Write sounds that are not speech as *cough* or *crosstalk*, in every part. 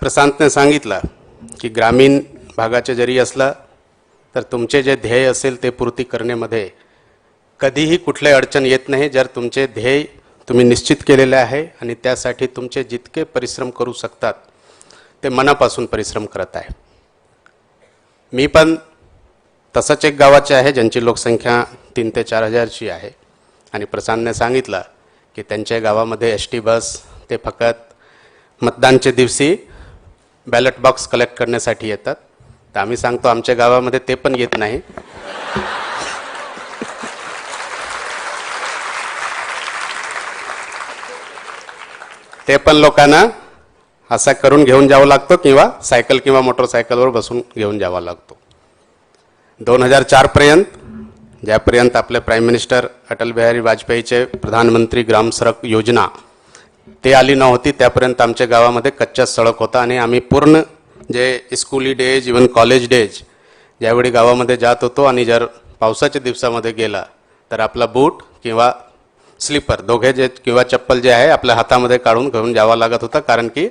प्रशांतने सांगितलं की ग्रामीण भागाचे जरी असलं तर तुमचे जे ध्येय असेल ते पूर्ती करण्यामध्ये कधीही कुठली अडचण येत नाही. जर तुमचे ध्येय तुम्ही निश्चित केलेले आहे आणि त्यासाठी तुमचे जितके परिश्रम करू शकतात ते मनापासून परिश्रम करत आहे. मी पण तसंच एक गावाचे आहे ज्यांची लोकसंख्या तीन ते चार हजारची आहे. आणि प्रशांतने सांगितलं की त्यांच्या गावामध्ये एस टी बस ते फक्त मतदानच्या दिवशी बॅलेट बॉक्स कलेक्ट करण्यासाठी येतात. तर आम्ही सांगतो आमच्या गावामध्ये ते पण येत नाही. ते पण लोकांना असा करून घेऊन जावं लागतो किंवा सायकल किंवा मोटरसायकलवर बसून घेऊन जावा लागतो. दोन हजार चारपर्यंत ज्यापर्यंत आपले प्राईम मिनिस्टर अटल बिहारी वाजपेयीचे प्रधानमंत्री ग्राम सडक योजना ते आली नव्हती त्यापर्यंत आमच्या गावामध्ये कच्चा सडक होता आणि आम्ही पूर्ण जे स्कूली डेज इवन कॉलेज डेज ज्यावेळी गावामध्ये जात होतो आणि जर पावसाच्या दिवसामध्ये गेला तर आपला बूट किंवा स्लीपर दोघे जे किंवा चप्पल जे आहे आपल्या हातामध्ये काढून घेऊन जावं लागत होतं कारण की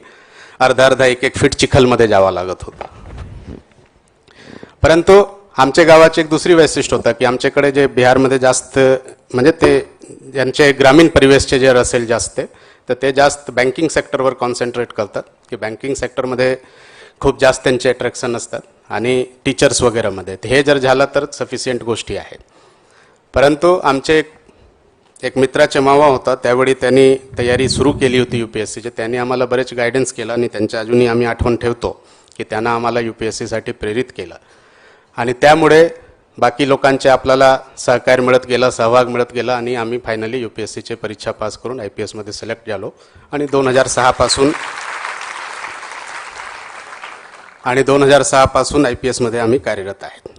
अर्धा अर्धा एक एक फीट चिखलमध्ये जावं लागत होतं. परंतु आमच्या गावाची एक दुसरी वैशिष्ट्य होतं की आमच्याकडे जे बिहारमध्ये जास्त म्हणजे ते ज्यांचे ग्रामीण परिवेशचे जे असेल जास्त तर ते जास्त बँकिंग सेक्टरवर कॉन्सन्ट्रेट करतात. की बँकिंग सेक्टरमध्ये खूप जास्त त्यांचे अट्रॅक्शन असतात. आणि टीचर्स वगैरेमध्ये हे जर झालं तर सफिशियंट गोष्टी आहेत. परंतु आमचे एक एक मित्राचे मावा होता. त्यावेळी त्यांनी तयारी सुरू केली होती यू पी एस सीची त्यांनी आम्हाला बरेच गायडन्स केलं आणि त्यांच्या अजूनही आम्ही आठवण ठेवतो की त्यांना आम्हाला यू पी एस सीसाठी प्रेरित केलं. आणि त्यामुळे बाकी लोकांचे आपल्याला सहकार्य मिळत गेला सहभाग मिळत गेला आणि आम्ही फायनली यू पी एस सीचे परीक्षा पास करून आय पी एसमध्ये सिलेक्ट झालो. आणि दोन हजार सहापासून आणि दोन हजार सहापासून आय पी एसमध्ये आम्ही कार्यरत आहेत.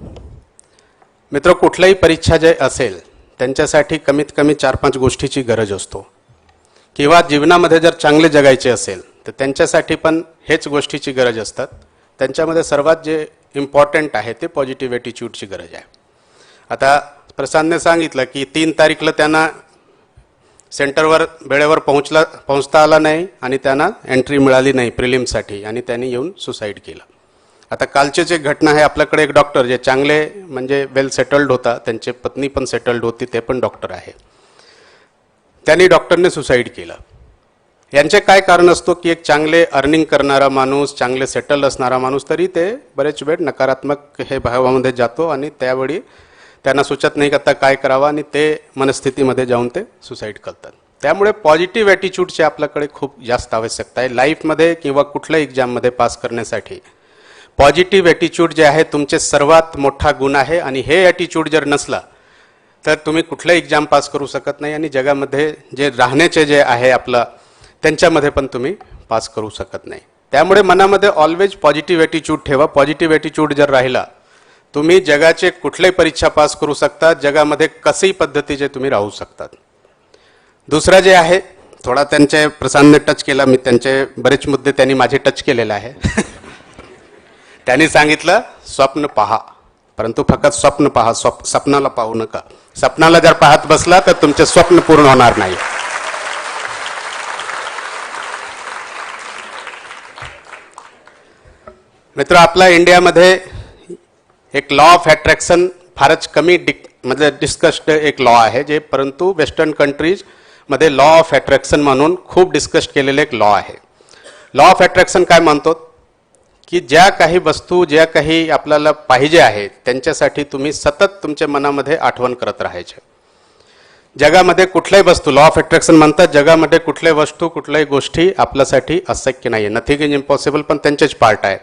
मित्र कुठल्याही परीक्षा जे असेल त्यांच्यासाठी कमीत कमी चार पाच गोष्टीची गरज असतो. किंवा जीवनामध्ये जर चांगले जगायचे असेल तर त्यांच्यासाठी पण हेच गोष्टीची गरज असतात. त्यांच्यामध्ये सर्वात जे इम्पॉर्टंट आहे ते पॉझिटिव्ह ॲटिट्यूडची गरज आहे. आता प्रसादने सांगितलं की तीन तारीखला त्यांना सेंटरवर वेळेवर पोहोचला पोहोचता आला नाही आणि त्यांना एंट्री मिळाली नाही प्रिलिमसाठी आणि त्यांनी येऊन सुसाईड केलं. आता कालचीच एक घटना आहे आपल्याकडे एक डॉक्टर जे चांगले म्हणजे वेल सेटल्ड होता त्यांचे पत्नी पण सेटल्ड होती ते पण डॉक्टर आहे. त्यांनी डॉक्टरने सुसाईड केलं. यांचे काय कारण असतो की एक चांगले अर्निंग करणारा माणूस चांगले सेटल असणारा माणूस तरी ते बरेच वेळ नकारात्मक हे भावामध्ये जातो आणि त्यावेळी त्यांना सुचत नाही की आता काय करावं आणि ते मनस्थितीमध्ये जाऊन ते सुसाईड करतात. त्यामुळे पॉझिटिव्ह ॲटिट्यूडची आपल्याकडे खूप जास्त आवश्यकता आहे. लाईफमध्ये किंवा कुठल्या एक्झाममध्ये पास करण्यासाठी पॉझिटिव्ह ॲटिट्यूड जे आहे तुमचे सर्वात मोठा गुण आहे आणि हे ॲटिट्यूड जर नसला तर तुम्ही कुठलं एक्झाम पास करू शकत नाही आणि जगामध्ये जे राहण्याचे जे आहे आपलं त्यांच्यामध्ये पण तुम्ही पास करू शकत नाही. त्यामुळे मनामध्ये ऑलवेज पॉझिटिव्ह ॲटिट्यूड ठेवा. पॉझिटिव्ह ॲटिट्यूड जर राहिला तुम्ही जगाचे कुठल्याही परीक्षा पास करू शकता जगामध्ये कसंही पद्धतीचे तुम्ही राहू शकतात. दुसरं जे आहे थोडा त्यांचे प्रसादने टच केला. मी त्यांचे बरेच मुद्दे त्यांनी माझे टच केलेले आहे. *laughs* त्यांनी सांगितलं स्वप्न पहा. परंतु फक्त स्वप्न पहा. स्वप् स्वप्नाला पाहू नका. स्वप्नाला जर पाहत बसला तर तुमचे स्वप्न पूर्ण होणार नाही. मित्र आपला इंडियामध्ये एक लॉ ऑफ अट्रॅक्शन फारच कमी डिक म्हणजे डिस्कस्ड एक लॉ आहे जे परंतु वेस्टर्न कंट्रीजमध्ये लॉ ऑफ अट्रॅक्शन म्हणून खूप डिस्कस केलेलं एक लॉ आहे. लॉ ऑफ अट्रॅक्शन काय म्हणतो? की ज्या काही वस्तू ज्या काही आपल्याला पाहिजे आहेत त्यांच्यासाठी तुम्ही सतत तुमच्या मनामध्ये आठवण करत राहायचे. जगामध्ये कुठल्याही वस्तू लॉ ऑफ अट्रॅक्शन म्हणतात जगामध्ये कुठल्याही वस्तू कुठल्याही गोष्टी आपल्यासाठी अशक्य नाही आहे नथिंग इज इम्पॉसिबल पण त्यांचेच पार्ट आहे.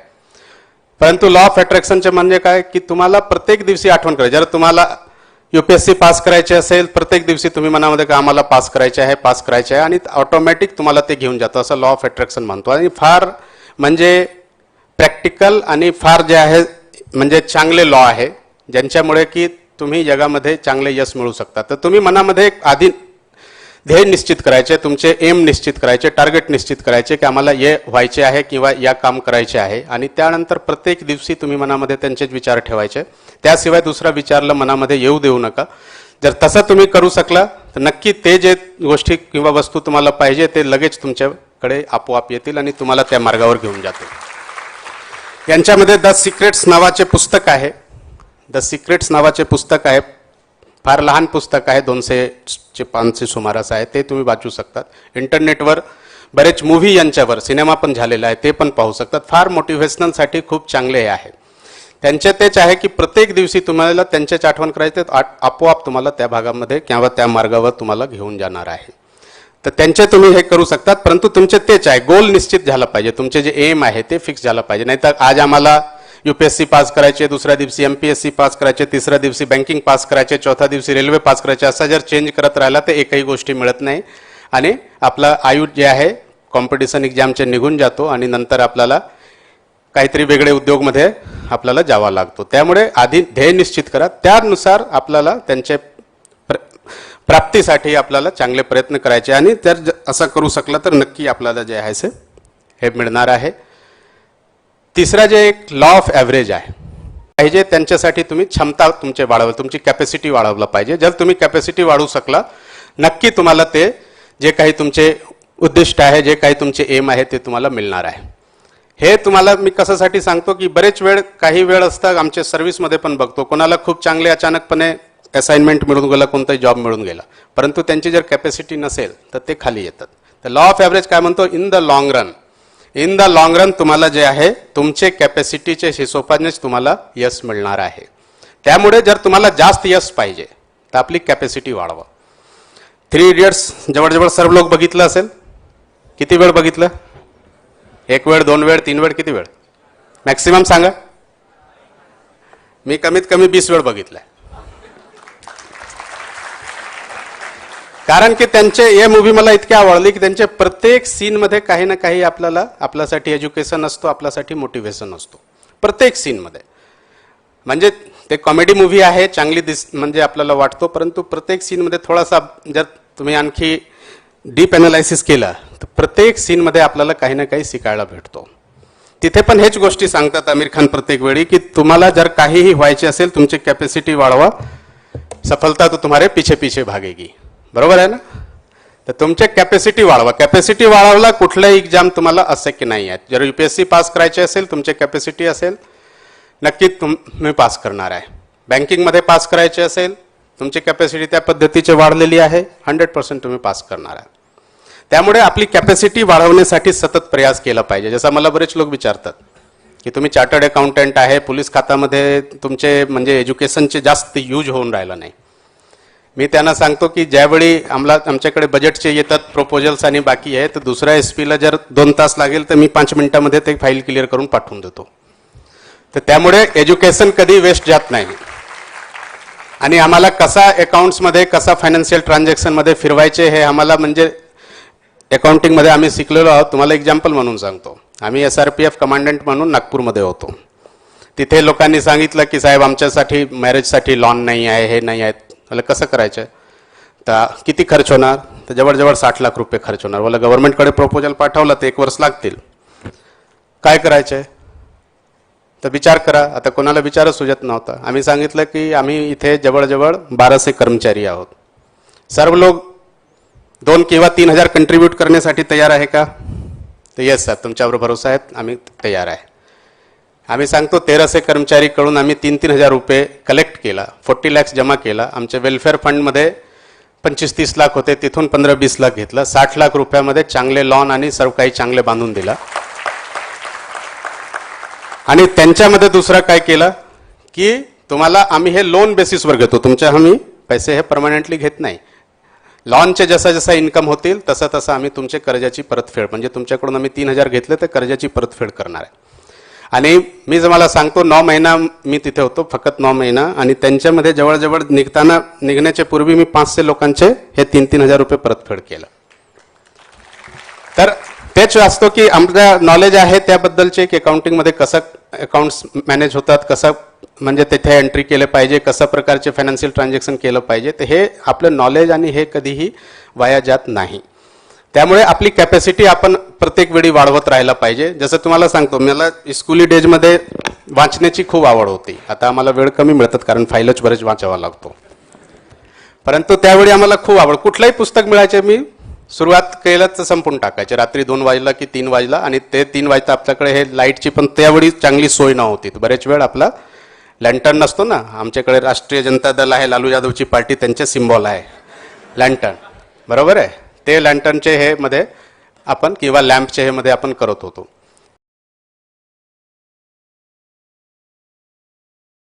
परंतु लॉ ऑफ अट्रॅक्शनचे म्हणजे काय? की तुम्हाला प्रत्येक दिवशी आठवण करायची. जर तुम्हाला युपीएससी पास करायचे असेल प्रत्येक दिवशी तुम्ही मनामध्ये का आम्हाला पास करायचे आहे पास करायचे आहे आणि ऑटोमॅटिक तुम्हाला ते घेऊन जातं. असं लॉ ऑफ अट्रॅक्शन म्हणतो. आणि फार म्हणजे प्रॅक्टिकल आणि फार जे आहे म्हणजे चांगले लॉ आहे ज्यांच्यामुळे की तुम्ही जगामध्ये चांगले यश मिळू शकता. तर तुम्ही मनामध्ये एक आधी ध्येय निश्चित करायचे तुमचे एम निश्चित करायचे टार्गेट निश्चित करायचे की आम्हाला हे व्हायचे आहे किंवा या काम करायचे आहे. आणि त्यानंतर प्रत्येक दिवशी तुम्ही मनामध्ये त्यांचेच विचार ठेवायचे. त्याशिवाय दुसरा विचारला मनामध्ये येऊ देऊ नका. जर तसं तुम्ही करू शकला तर नक्की ते जे गोष्टी किंवा वस्तू तुम्हाला पाहिजे ते लगेच तुमच्याकडे आपोआप येतील आणि तुम्हाला त्या मार्गावर घेऊन जातील. यांच्यामध्ये द सिक्रेट्स नावाचे पुस्तक आहे. द सिक्रेट्स नावाचे पुस्तक आहे. फार लहान पुस्तक आहे दोनशे चे पाचशे सुमारास आहे ते तुम्ही वाचू शकतात. इंटरनेटवर बरेच मूव्ही यांच्यावर सिनेमा पण झालेला आहे ते पण पाहू शकतात. फार मोटिव्हेशनलसाठी खूप चांगले आहे. त्यांचे तेच आहे की प्रत्येक दिवशी तुम्हाला त्यांच्याच आठवण करायचे आपोआप तुम्हाला त्या भागामध्ये किंवा त्या मार्गावर तुम्हाला घेऊन जाणार आहे. तर त्यांचे तुम्ही हे करू शकतात परंतु तुमचे तेच आहे. गोल निश्चित झाला पाहिजे. तुमचे जे एम आहे ते फिक्स झालं पाहिजे. नाहीतर आज आम्हाला यूपीएससी पास करायचे दुसऱ्या दिवशी एमपीएससी पास करायचे तिसऱ्या दिवशी बँकिंग पास करायचे चौथ्या दिवशी रेल्वे पास करायचे. असा जर चेंज करत राहिला तर एकही गोष्टी मिळत नाही. आणि आपलं आयु जे आहे कॉम्पिटिशन एक्झामचे निघून जातो आणि नंतर आपल्याला काहीतरी वेगळे उद्योगमध्ये आपल्याला जावा लागतो. त्यामुळे आधी ध्येय निश्चित करा. त्यानुसार आपल्याला त्यांचे प्र- प्राप्तीसाठी आपल्याला चांगले प्रयत्न करायचे. आणि जर ज- असं करू शकलं तर नक्की आपल्याला जे आहे हे मिळणार आहे. तिसरा जे एक लॉ ऑफ ॲव्हरेज आहे पाहिजे त्यांच्यासाठी तुम्ही क्षमता तुमचे वाढवलं तुमची कॅपॅसिटी वाढवलं पाहिजे. जर तुम्ही कॅपॅसिटी वाढवू शकला नक्की तुम्हाला ते जे काही तुमचे उद्दिष्ट आहे जे काही तुमचे एम आहे ते तुम्हाला मिळणार आहे. हे तुम्हाला मी कशासाठी सांगतो की बरेच वेळ काही वेळ असतं आमच्या सर्व्हिसमध्ये पण बघतो. कोणाला खूप चांगले अचानकपणे असाइनमेंट मिळून गेला कोणताही जॉब मिळून गेला. परंतु त्यांची जर कॅपॅसिटी नसेल तर ते खाली येतात. तर लॉ ऑफ ॲव्हरेज काय म्हणतो? In the long run in the long run तुम्हाला जे आहे तुमचे कॅपॅसिटीचे हिशोबानेच तुम्हाला यश मिळणार आहे. त्यामुळे जर तुम्हाला जास्त यश पाहिजे तर आपली कॅपॅसिटी वाढवा. थ्री इडियट्स जवळजवळ सर्व लोक बघितलं असेल? किती वेळ बघितलं? एक वेळ दोन वेळ तीन वेळ किती वेळ? मॅक्सिमम सांगा. मी कमीत कमी वीस वेळ बघितलंय. कारण की त्यांचे हे मूवी मला इतके आवडले की त्यांच्या प्रत्येक सीनमध्ये काही ना काही आपल्याला आपल्यासाठी एज्युकेशन असतो आपल्यासाठी मोटिवेशन असतो प्रत्येक सीनमध्ये म्हणजे ते कॉमेडी मूव्ही आहे चांगली दिस म्हणजे आपल्याला वाटतो परंतु प्रत्येक सीनमध्ये थोडासा जर तुम्ही आणखी डीप अनालायसिस केलं तर प्रत्येक सीनमध्ये आपल्याला काही ना काही शिकायला भेटतो. तिथे पण हेच गोष्टी सांगतात आमिर खान प्रत्येक वेळी की तुम्हाला जर काहीही व्हायचे असेल तुमची कॅपॅसिटी वाढवा. सफलता तो तुम्हारे पीछे पीछे भागेगी. बरोबर आहे ना? तर तुमच्या कॅपॅसिटी वाढवा. कॅपॅसिटी वाढवला कुठलाही एक्झाम तुम्हाला अशक्य नाही आहे. जर U P S C pass करायची असेल तुमची कॅपॅसिटी असेल नक्की तुम्ही पास करणार आहे. बँकिंगमध्ये पास करायचे असेल तुमची कॅपॅसिटी त्या पद्धतीची वाढलेली आहे. हंड्रेड पर्सेंट तुम्ही पास करणार आहे. त्यामुळे आपली कॅपॅसिटी वाढवण्यासाठी सतत प्रयास केला पाहिजे. जसं मला बरेच लोक विचारतात की तुम्ही चार्टर्ड अकाउंटंट आहे पोलीस खात्यामध्ये तुमचे म्हणजे एज्युकेशनचे जास्त यूज होऊन राहिलं नाही. मी त्यांना सांगतो की ज्यावेळी आम्हाला आमच्याकडे बजेटचे येतात प्रपोजल्स आणि बाकी आहे तर दुसऱ्या एस पीला जर दोन तास लागेल तर मी पाच मिनिटामध्ये ते फाईल क्लिअर करून पाठवून देतो. तर त्यामुळे एज्युकेशन कधी वेस्ट जात नाही. आणि आम्हाला कसा अकाउंट्समध्ये कसा फायनान्शियल ट्रान्झॅक्शनमध्ये फिरवायचे हे आम्हाला म्हणजे अकाउंटिंगमध्ये आम्ही शिकलेलो आहोत. तुम्हाला एक्झाम्पल म्हणून सांगतो. आम्ही S R P F commandant म्हणून नागपूरमध्ये होतो. तिथे लोकांनी सांगितलं की साहेब आमच्यासाठी मॅरेजसाठी लॉन नाही आहे हे नाही आहेत मला कसं करायचं आहे तर किती खर्च होणार? तर जवळजवळ साठ लाख रुपये खर्च होणार. मला गव्हर्नमेंटकडे प्रपोजल पाठवलं तर एक वर्ष लागतील. काय करायचं आहे तर विचार करा. आता कोणाला विचारच सुजत नव्हता. आम्ही सांगितलं की आम्ही इथे जवळजवळ बाराशे कर्मचारी आहोत. सर्व लोक दोन किंवा तीन हजार कंट्रीब्यूट करण्यासाठी तयार आहे का? तर येस सर तुमच्यावर भरोसा आहे. आम्ही तयार आहे. आम्ही सांगतो तेराशे कर्मचारीकडून आम्ही तीन तीन हजार रुपये कलेक्ट केला. फोर्टी लॅक्स जमा केला. आमच्या वेलफेअर फंडमध्ये पंचवीस तीस लाख होते. तिथून पंधरा वीस लाख घेतलं. साठ लाख रुपयामध्ये चांगले लॉन आणि सर्व काही चांगले बांधून दिला. आणि त्यांच्यामध्ये दुसरं काय केलं? की तुम्हाला आम्ही हे लोन बेसिसवर घेतो. तुमच्या आम्ही पैसे हे परमनंटली घेत नाही. लॉनचे जसा जसा इन्कम होतील तसं तसं आम्ही तुमचे कर्जाची परतफेड म्हणजे तुमच्याकडून आम्ही तीन हजार घेतले तर कर्जाची परतफेड करणार आहे. आणि मी जर मला सांगतो नऊ महिना मी तिथे होतो फक्त नऊ महिना. आणि त्यांच्यामध्ये जवळजवळ निघताना निघण्याच्या पूर्वी मी पाचशे लोकांचे हे तीन तीन हजार रुपये परतफेड केलं. तर तेच असतो की आमचं नॉलेज आहे त्याबद्दलचे की अकाउंटिंगमध्ये कसं अकाउंट्स मॅनेज होतात कसं म्हणजे तिथे एंट्री केले पाहिजे कसं प्रकारचे फायनान्शियल ट्रान्झॅक्शन केलं पाहिजे तर हे आपलं नॉलेज आणि हे कधीही वाया जात नाही. त्यामुळे आपली कॅपॅसिटी आपण प्रत्येक वेळी वाढवत राहायला पाहिजे. जसं तुम्हाला सांगतो मला स्कुली डेजमध्ये वाचण्याची खूप आवड होती. आता आम्हाला वेळ कमी मिळतात कारण फाईलच बरेच वाचावा लागतो. परंतु त्यावेळी आम्हाला खूप आवड. कुठलंही पुस्तक मिळायचे मी सुरुवात केलंच संपून टाकायचे. रात्री दोन वाजला की तीन वाजला आणि ते तीन वाजता आपल्याकडे हे लाईटची पण त्यावेळी चांगली सोय नव्हती. बरेच वेळ आपला लँटर्न नसतो ना आमच्याकडे राष्ट्रीय जनता दल आहे लालू यादवची पार्टी त्यांचे सिम्बॉल आहे. लँटर्न बरोबर आहे? ते लँटर्नचे हे मध्ये आपण किंवा लॅम्पचे हे मध्ये आपण करत होतो.